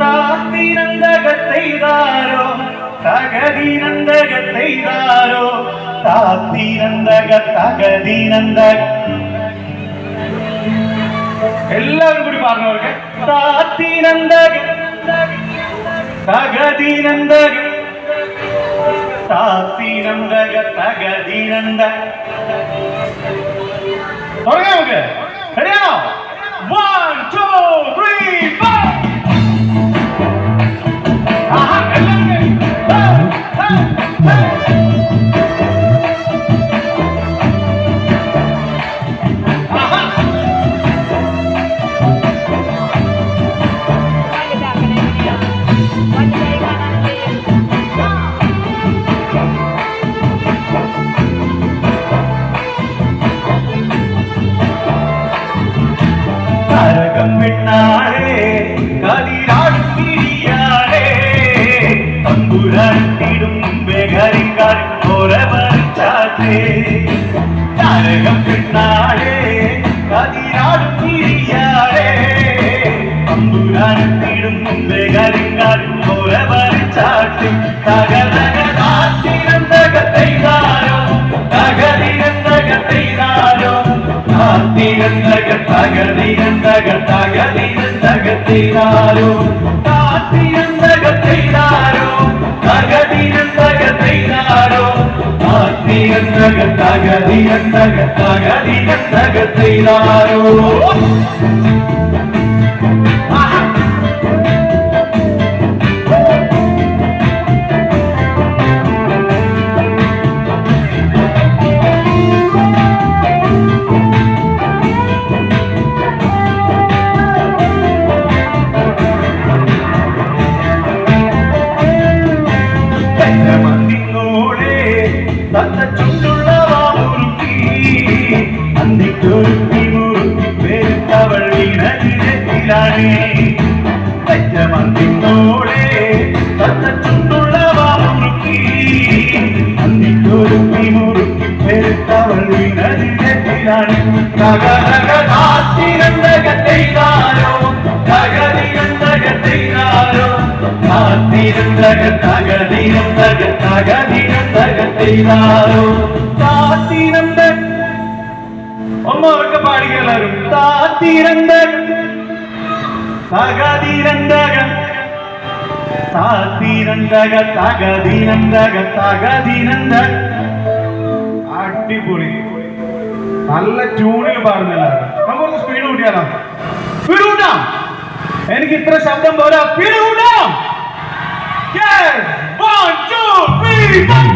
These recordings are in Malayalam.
താത്തിനന്തകത്തെയ്താരോ തകതിനന്തകത്തെയ്താരോ താത്തിനന്തക തകതിനന്തക. എല്ലാവരും കൂടി പറഞ്ഞവർക്ക് താത്തിനന്തക തകതിനന്തക. താത്തിനന്തക തകതിനന്തക. തുടങ്ങാം നമുക്ക്. റെഡിയാണോ വൺ ടു ത്രീ Hey! താരകം പെണ്ണാളേ കതിരാടും തിരിയാളേ. തമ്പുരാട്ടിടും ബേഗരിക്കാർ ഓരവച്ചാത്തേ തകതക താത്തിരന്തകത്തെയ്താരോ തകരിരന്തകത്തെയ്താരോ താത്തിരന്തക തകരിരന്തക തകരിരന്തകത്തെയ്താരോ താത്തിരന്തകത്തെയ്താരോ തകരിരന്തക തകരിരന്തകത്തെയ്താരോ വീണതിരത്തിലാണ് മന്ദിങ്ങോടെ തന്ന ചുണ്ടുള്ള വാമുറുക്കി അന്തിക്കൊരുക്കി മുറുക്കി പേരുത്തവൾ വീണതിരത്തിലാണ് തകതക താത്തിരന്തകത്തെയ്താരോ തകരിരന്തകത്തെയ്താരോ താത്തിരന്തക തകതിരന്തക തകതിരന്തകത്തെയ്താരോ താത്തിരന്തക ഒന്ന് അവർക്ക് പാടിക എല്ലാവരും. താത്തിരന്തക തകതിരന്തക. താത്തിരന്തക തകതിരന്തക തകതിരന്തക. അടിപൊളി. നല്ല ട്യൂണിൽ പാടുന്നില്ല നമുക്ക് സ്പീഡ് കൂട്ടിയാലോ? സ്പീഡ് എനിക്ക് ഇത്ര ശബ്ദം പോരാ. സ്പീഡ് കൂട്ടാം. Yes! One, two, three, four!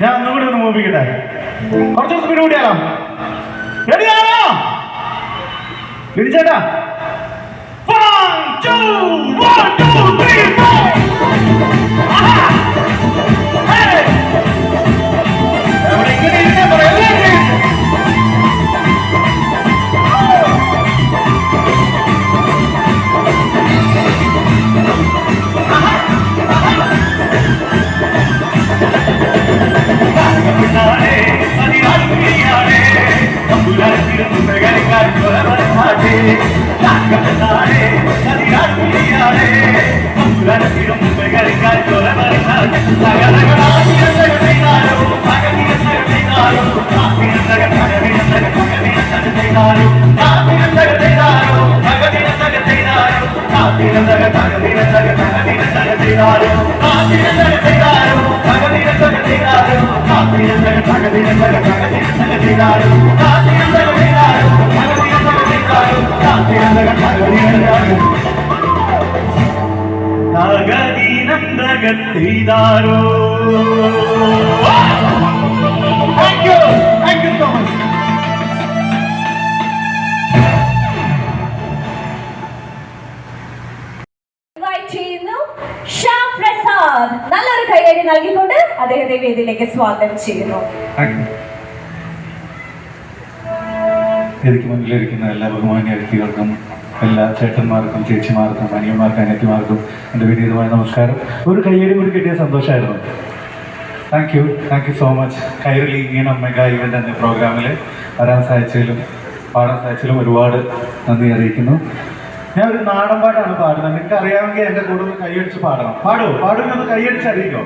ഞാൻ ഒന്നുകൂടി ഒന്ന് മൂപ്പിക്കട്ടെ കുറച്ച് സ്പീഡ് കൂടിയാലോ റെഡിയാണോ പിടിച്ചേട്ടാ One, two, one, two, three, four. ആഹാ. நடத்திடும் உங்கள் கல்கொலவர்கள் தகதகடாகி நடந்தாரோ பகவி நடந்தாரோ காப்பி நடந்தாரோ பகவி நடந்தாரோ காப்பி நடந்தாரோ பகவி நடந்தாரோ காப்பி நடந்தாரோ பகவி நடந்தாரோ காப்பி நடந்தாரோ பகவி நடந்தாரோ காப்பி நடந்தாரோ பகவி நடந்தாரோ காப்பி நடந்தாரோ பகவி நடந்தாரோ காப்பி நடந்தாரோ பகவி நடந்தாரோ തകതീനന്തകത്തെയ്താരോ thank you thank you so much invite ചെയ്യുന്നു ശ്യാം പ്രസാദ്. നല്ലൊരു കൈയടി നൽകിക്കൊണ്ട് അദ്ദേഹത്തെ വേദിയിലേക്ക് സ്വാഗതം ചെയ്യുന്നു. എനിക്ക് മുന്നിലിരിക്കുന്ന എല്ലാ ബഹുമാന്യ വ്യക്തികൾക്കും എല്ലാ ചേട്ടന്മാർക്കും ചേച്ചിമാർക്കും അനിയന്മാർക്കും അനിയത്തിമാർക്കും എന്റെ വിനീതമായ നമസ്കാരം. ഒരു കയ്യടി കൂടി കിട്ടിയ സന്തോഷമായിരുന്നു. Thank you thank you so much Kairali ഇങ്ങനെ മെഗാ ഇവന്റ് എന്ന പ്രോഗ്രാമിൽ വരാൻ സാധിച്ചതിലും പാടാൻ സാധിച്ചതിലും ഒരുപാട് നന്ദി അറിയിക്കുന്നു. ഞാൻ ഒരു നാടൻ പാട്ടാണ് പാടുന്നത്. നിങ്ങൾക്ക് അറിയാമെങ്കിൽ എന്റെ കൂടെ ഒന്ന് കൈയടിച്ച് പാടണം. പാടുമോ പാടുമെന്ന് കൈയടിച്ച് അറിയിക്കോ?